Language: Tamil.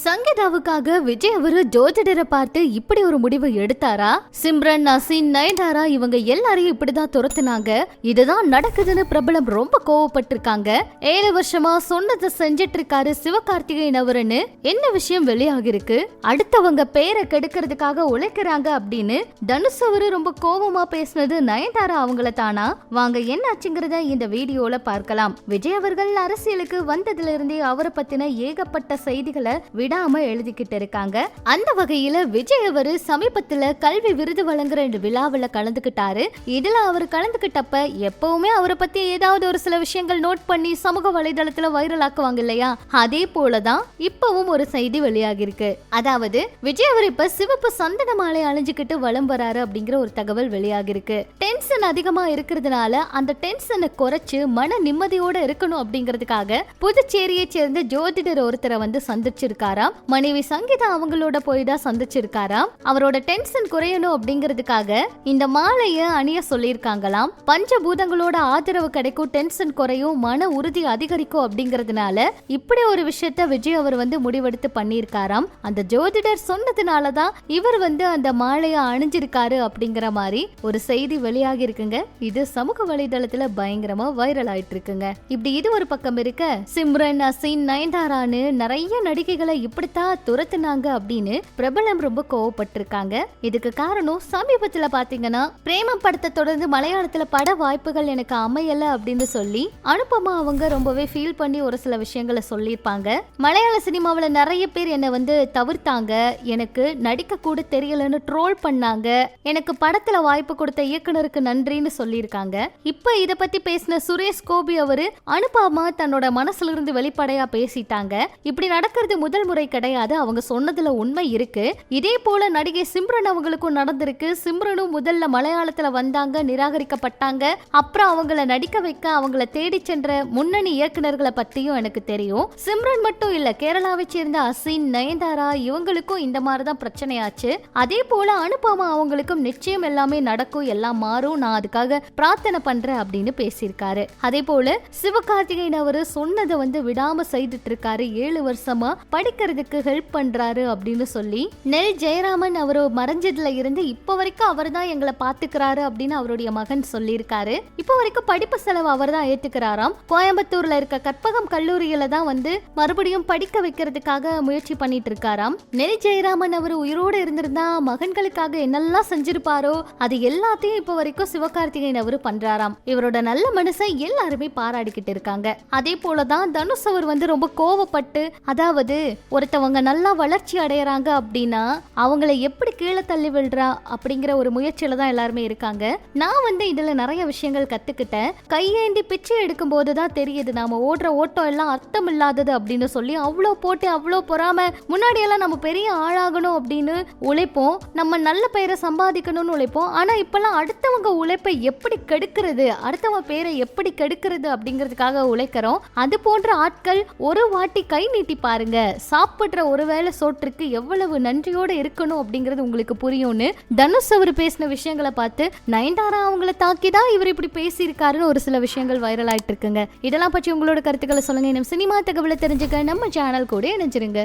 சங்கீதாவுக்காக விஜய் அவரு ஜோதிடரை பார்த்து இப்படி ஒரு முடிவு எடுத்தாரா? சிம்ரன் நசீன் நயன்தாரா இவங்க எல்லாரையும் இப்படிதான் துரத்துனாங்க. இதுதான் நடக்குதுன்னு பிரபலம் ரொம்ப கோவப்பட்டிருக்காங்க. ஏழு வருஷமா சொன்னதை செஞ்சிட்டு இருக்காரு சிவகார்த்திகேயன் அவருன்னு என்ன விஷயம் வெளியாகிருக்கு அடுத்தவங்க பேரை கெடுக்கிறதுக்காக உழைக்கிறாங்க அப்படின்னு தனுஷ் அவரு ரொம்ப கோவமா பேசினது நயன்தாரா அவங்கள தானா வாங்க என்னாச்சுங்கிறத இந்த வீடியோல பார்க்கலாம். விஜய் அவர்கள் அரசியலுக்கு வந்ததுல இருந்தே அவரை பத்தின ஏகப்பட்ட செய்திகளை விடாம எழுதிக்கிட்டு இருக்காங்க. அந்த வகையில விஜய் அவரு சமீபத்துல கல்வி விருது வழங்குற இந்த விழாவுல கலந்துக்கிட்டாரு. இதுல அவர் கலந்துக்கிட்டப்ப எப்பவுமே அவரை பத்தி ஏதாவது ஒரு சில விஷயங்கள் நோட் பண்ணி சமூக வலைதளத்துல வைரல் ஆக்குவாங்க இல்லையா? அதே போலதான் இப்பவும் ஒரு செய்தி வெளியாகிருக்கு அதாவது விஜய் அவர் இப்ப சிவப்பு சந்தன மாலை அணிஞ்சுக்கிட்டு வலம் வராரு அப்படிங்கிற ஒரு தகவல் வெளியாகிருக்கு டென்ஷன் அதிகமா இருக்கிறதுனால அந்த டென்ஷனை குறைச்சு மன நிம்மதியோட இருக்கணும் அப்படிங்கிறதுக்காக புதுச்சேரியை சேர்ந்த ஜோதிடர் ஒருத்தரை வந்து சந்திச்சிருக்காரு. சந்திச்சிருக்காராம் மனைவி சங்கீதா அவங்களோட போய் தான் சந்திச்சிருக்காராம். அவரோட டென்ஷன் குறையணும் அப்படிங்கிறதுக்காக இந்த மாலைய அணிய சொல்லியிருக்காங்களாம். பஞ்சபூதங்களோட ஆதரவு கிடைக்கும் டென்ஷன் குறையும் மன உறுதி அதிகரிக்கும் அப்படிங்கறதுனால இப்படி ஒரு விஷயத்த விஜய் அவர் வந்து முடிவெடுத்து பண்ணியிருக்காராம். அந்த ஜோதிடர் சொன்னதுனால தான் இவர் வந்து அந்த மாலைய அணிஞ்சிருக்காரு அப்படிங்கிற மாதிரி ஒரு செய்தி வெளியாகி இருக்குங்க. இது சமூக வலைதளத்துல பயங்கரமா வைரல் ஆயிட்டு இருக்குங்க. இப்படி இது ஒரு பக்கம் இருக்க சிம்ரன் அசின் நயன்தாரான்னு நிறைய நடிகைகளை இப்படித்தான் துரத்துனாங்க அப்படின்னு பிரபலம் ரொம்ப கோவப்பட்டிருக்காங்க. இதுக்கு காரணம் சமீபத்துல பாத்தீங்கன்னா பிரேமம் படத்தை தொடர்ந்து மலையாளத்துல பட வாய்ப்புகள் எனக்கு அமையல அப்படின்னு சொல்லி அனுபமா அவங்க ரொம்பவே ஃபீல் பண்ணி ஒரு சில விஷயங்களை சொல்லியிருப்பாங்க. மலையாள சினிமாவுல நிறைய பேர் என்னை வந்து தவிர்த்தாங்க. எனக்கு நடிக்க கூட தெரியலன்னு ட்ரோல் பண்ணாங்க. எனக்கு படத்துல வாய்ப்பு கொடுத்த இயக்குனருக்கு நன்றின்னு சொல்லியிருக்காங்க. இப்ப இத பத்தி பேசின சுரேஷ் கோபி அவரு அனுபமா தன்னோட மனசுல இருந்து வெளிப்படையா பேசிட்டாங்க. இப்படி நடக்கிறது முதல் முறை கிடையாது. அவங்க சொன்னதுல உண்மை இருக்கு. இதே போல நடிகை சிம்ரன் அவங்களுக்கும் நடந்திருக்கு. சிம்ரனும் முதல்ல மலையாளத்துல வந்தாங்க நிராகரிக்கப்பட்டாங்க. அப்புறம் அவங்கள நடிக்க வைக்க அவங்கள தேடி சென்ற முன்னணி இயக்குநர்களை பத்தியும் எனக்கு தெரியும். சிம்ரன் மட்டும் இல்ல கேரளாவை சேர்ந்த அசின் நயன்தாரா இவங்களுக்கும் இந்த மாதிரிதான் பிரச்சனையாச்சு. அதே போல அனுபமா அவங்களுக்கும் நிச்சயம் எல்லாமே நடக்கும் எல்லாம் மாறும். நான் அதுக்காக பிரார்த்தனை பண்றேன் அப்படின்னு பேசியிருக்காரு. அதே போல சிவகார்த்திகேயன் அவரு சொன்னதை வந்து விடாம செய்துட்டு இருக்காரு. ஏழு வருஷமா படி படிக்கிறதுக்கு ஹெல்ப் பண்றாரு அப்படின்னு சொல்லி நெல் ஜெயராமன் அவர் மறைஞ்சதுல இருந்து இப்போ வரைக்கும் அவர் தான் எங்களை பார்த்துக்கிறாரு அப்படின்னு அவருடைய மகன் சொல்லியிருக்காரு. இப்போ வரைக்கும் படிப்பு செலவு அவர் தான் ஏத்துக்கிறாராம். கோயம்புத்தூர்ல இருக்க கற்பகம் கல்லூரியில தான் வந்து மறுபடியும் படிக்க வைக்கிறதுக்காக முயற்சி பண்ணிட்டு இருக்காராம் நெல் ஜெயராமன் அவர் உயிரோடு இருந்திருந்தா மகன்களுக்காக என்னெல்லாம் செஞ்சிருப்பாரோ அது எல்லாத்தையும் இப்போ வரைக்கும் சிவகார்த்திகேயன் அவர் பண்றாராம். இவரோட நல்ல மனசை எல்லாருமே பாராடிக்கிட்டு இருக்காங்க. அதே போலதான் தனுஷ் அவர் வந்து ரொம்ப கோவப்பட்டு அதாவது ஒருத்தவங்க நல்லா வளர்ச்சி அடையிறாங்க அப்படின்னா அவங்கள எப்படி கீழே தள்ளி விடுறா அப்படிங்கிற ஒரு முயற்சியில தான் எல்லாருமே இருக்காங்க. நான் வந்து இதுல நிறைய விஷயங்கள் கத்துக்கிட்டேன். கையேந்தி பிச்சை எடுக்கும் போது தான் தெரியுது நாம ஓடுற ஓட்டம் எல்லாம் அர்த்தம் இல்லாதது அப்படின்னு சொல்லி அவ்வளோ போட்டு அவ்வளோ பொறாம முன்னாடி எல்லாம் நம்ம பெரிய ஆளாகணும் அப்படின்னு உழைப்போம். நம்ம நல்ல பெயரை சம்பாதிக்கணும்னு உழைப்போம். ஆனா இப்பெல்லாம் அடுத்தவங்க உழைப்பை எப்படி கெடுக்கிறது அடுத்தவங்க பேரை எப்படி கெடுக்கிறது அப்படிங்கிறதுக்காக உழைக்கிறோம். அது போன்ற ஆட்கள் ஒரு வாட்டி கை நீட்டி பாருங்க. சாப்பிடுற ஒருவேளை சோற்றுக்கு எவ்வளவு நன்றியோட இருக்கணும் அப்படிங்கிறது உங்களுக்கு புரியும்னு தனுஷ் அவர் பேசின விஷயங்களை பார்த்து நயன்தாரா அவங்கள தாக்கி தான் இவர் இப்படி பேசியிருக்காருன்னு ஒரு சில விஷயங்கள் வைரல் ஆகிட்டு இருக்குங்க இதெல்லாம் பற்றி உங்களோட கருத்துக்களை சொல்லுங்க. இன்னும் சினிமா தகவலை தெரிஞ்சுக்க நம்ம சேனல் கூட இணைஞ்சிருங்க.